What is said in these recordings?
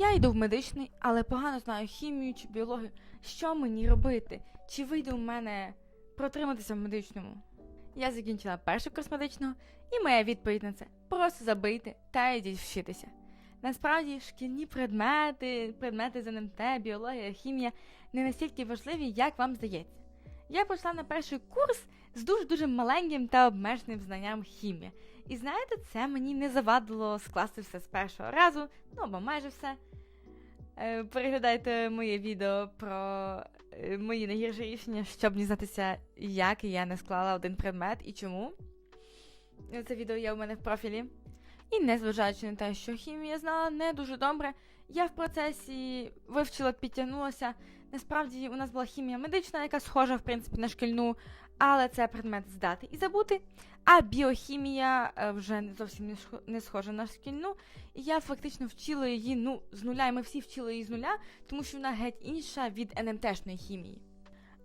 Я йду в медичний, але погано знаю хімію чи біологію. Що мені робити? Чи вийде у мене протриматися в медичному? Я закінчила перший курс медичного, і моя відповідь на це просто забийте та йдіть вчитися. Насправді, шкільні предмети, предмети з НМТ, біологія, хімія не настільки важливі, як вам здається. Я прийшла на перший курс з дуже-дуже маленьким та обмеженим знанням хімії. І знаєте, це мені не завадило скласти все з першого разу, ну або майже все. Е, Переглядайте моє відео про е, мої найгірші рішення, щоб дізнатися, як я не склала один предмет і чому. Це відео є у мене в профілі. І незважаючи на те, що хімію я знала не дуже добре, я в процесі вивчила, підтягнулася. Насправді у нас була хімія медична, яка схожа, в принципі, на шкільну, але це предмет здати і забути. А біохімія е, вже зовсім не схожа на шкільну. І я фактично вчила її ну, з нуля, і ми всі вчили її з нуля, тому що вона геть інша від НМТшної хімії.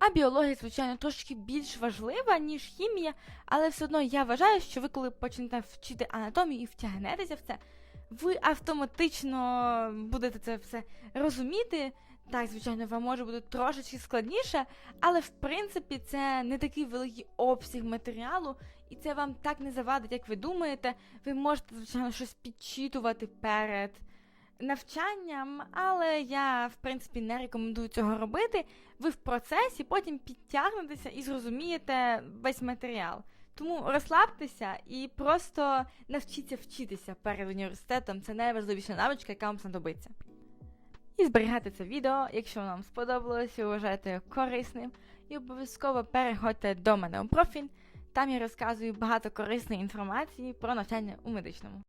А біологія, звичайно, трошки більш важлива, ніж хімія, але все одно я вважаю, що ви, коли почнете вчити анатомію і втягнетеся в це, ви автоматично будете це все розуміти. Так, звичайно, вам може бути трошечки складніше, але в принципі це не такий великий обсяг матеріалу, і це вам так не завадить, як ви думаєте. Ви можете, звичайно, щось підчитувати перед навчанням, але я, в принципі, не рекомендую цього робити. Ви в процесі потім підтягнетеся і зрозумієте весь матеріал. Тому розслабтеся і просто навчіться вчитися перед університетом. Це найважливіша навичка, яка вам знадобиться. І зберігайте це відео, якщо вам сподобалось і вважаєте його корисним. І обов'язково переходьте до мене у профіль. Там я розказую багато корисної інформації про навчання у медичному.